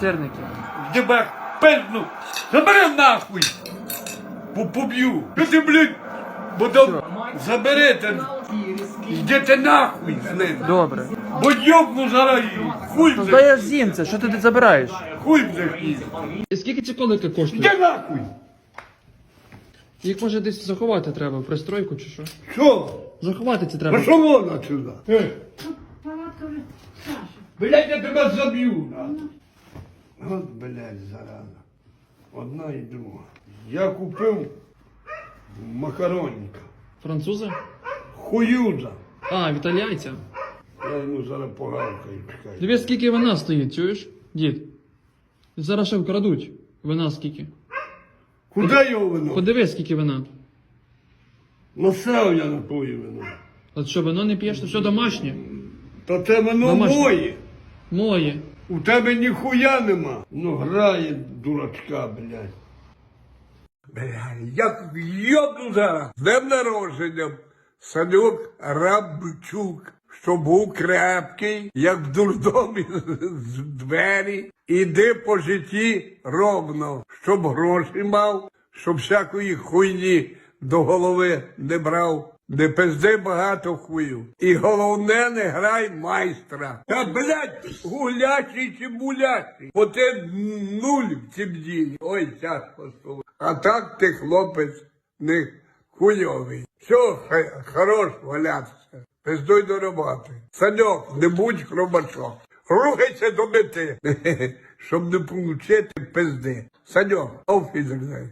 сирники. Тебе пизну! Забери нахуй! Поб'ю! Що ти, блядь, потім заберете! Йдете нахуй з ним! Добре. Бо йобну зараз хуй То вже! здаєш з'їм це, що ти тут забираєш? Хуй! І скільки ці колики коштують? Йди нахуй! Їх може десь заховати треба, в пристройку чи що? Що? Заховати це треба. Пошов вон отсюда! Е. Блядь, я тебе заб'ю! От, блядь, зараза. Одна і друга. Я купив макаронника. Французи? Хуюза. А, італійця. Я йому зараз погавкаю, чекай. Дивись, скільки вина стоїть, чуєш? Дід. Зараз ще вкрадуть. Вина скільки. Куди його вино? Подивись, скільки вина. Насрав я на твоє вино. От що, вино не п'єш, все домашнє. Та це вино Домашнє. моє. Моє. У тебе ніхуя нема. Ну грає дурачка, блядь. Блядь, я йобну зараз. З днем народження. Санюк Рабчук, що був крепкий, як в дурдомі з двері. Іди по житті ровно, щоб гроші мав, щоб всякої хуйні до голови не брав. Не пизди багато хую. І головне не грай майстра. Та блядь, гулячий чи булячий. Бо ти нуль в цім ділі. Ой, тяжко слово. А так ти хлопець не хуйовий. Все, хорош валятися. Пиздуй до роботи. Саньок, не будь хробачок. Рухайся до мети, щоб не получити пизди. Саньок, офігай.